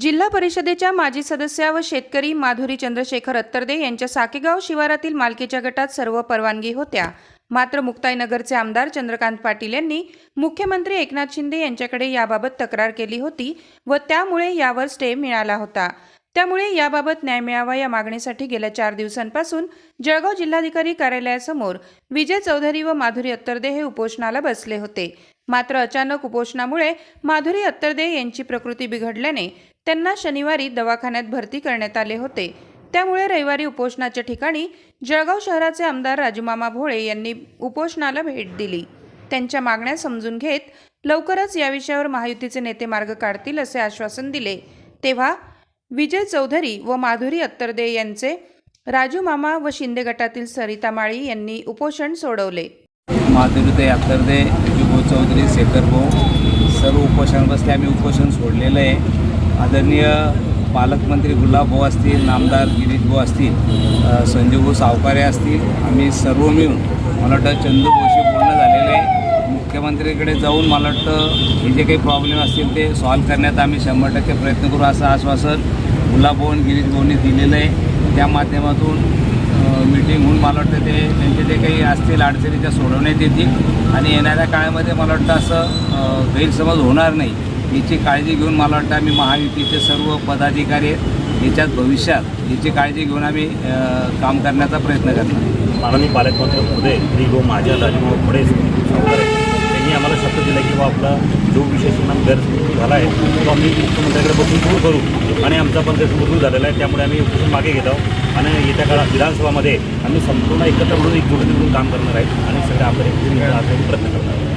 जिल्हा परिषदेच्या माजी सदस्या व शेतकरी माधुरी चंद्रशेखर अत्तरदे यांच्या साकेगाव शिवारातील मालकीच्या गटात सर्व परवानगी होत्या. मात्र मुक्ताईनगरचे आमदार चंद्रकांत पाटील यांनी मुख्यमंत्री एकनाथ शिंदे यांच्याकडे याबाबत तक्रार केली होती व त्यामुळे यावर स्टे मिळाला होता. त्यामुळे याबाबत न्याय मिळावा या मागणीसाठी गेल्या चार दिवसांपासून जळगाव जिल्हाधिकारी कार्यालयासमोर विजय चौधरी व माधुरी अत्तरदे हे उपोषणाला बसले होते. मात्र अचानक उपोषणामुळे माधुरी अत्तरदे यांची प्रकृती बिघडल्याने त्यांना शनिवारी दवाखान्यात भरती करण्यात आले होते. त्यामुळे रविवारी उपोषणाच्या ठिकाणी जळगाव शहराचे आमदार राजूमामा भोळे यांनी उपोषणाला भेट दिली. त्यांच्या मागण्या समजून घेत लवकरच या विषयावर महायुतीचे नेते मार्ग काढतील असे आश्वासन दिले. तेव्हा विजय चौधरी व माधुरी अत्तरदे यांचे राजू मामा व शिंदे गटातील सरिता माळी यांनी उपोषण सोडवले. माधुरीताई अत्तरदे जुगो चौधरी शेखर भाऊ सर्व उपोषण बसले. आम्ही उपोषण सोडलेलं आहे. आदरणीय पालकमंत्री गुलाबभाऊ असतील नामदार गिरीशभाऊ असतील संजीवभाऊ सावकारे असतील आम्ही सर्व मिळून मला वाटतं चंदू भाऊशी बोलणं झालेलं आहे. मुख्यमंत्रीकडे जाऊन मला वाटतं हे जे काही प्रॉब्लेम असतील ते सॉल्व्ह करण्यात आम्ही शंभर टक्के प्रयत्न करू असं आश्वासन गुलाबभाऊ आणि गिरीशभाऊंनी दिलेलं आहे. त्या माध्यमातून मीटिंग होऊन मला वाटतं ते त्यांचे जे काही असतील अडचणी त्या सोडवण्यात येतील. आणि येणाऱ्या काळामध्ये मला वाटतं असं गैरसमज होणार नाही. याची काळजी घेऊन मला वाटतं आम्ही महायुतीचे सर्व पदाधिकारी आहेत याच्यात भविष्यात याची काळजी घेऊन आम्ही काम करण्याचा प्रयत्न करणार. माननीय पालकमंत्री महोदय श्री गो हो माझ्या राजभाऊ पुढे त्यांनी आम्हाला शब्द दिला की बा आपला जो विषय सुनाम गैरसमज झाला आहे तो आम्ही मुख्यमंत्र्याकडे बसून दूर करू. आणि आमचा पण गैरसमज दूर झालेला आहे त्यामुळे आम्ही उपोषण मागे घेत आहोत. आणि येत्या काळात विधानसभामध्ये आम्ही संपूर्ण एकत्र म्हणून एकजुटीने म्हणून काम करणार आहे आणि सगळ्या आपले प्रयत्न करणार आहोत.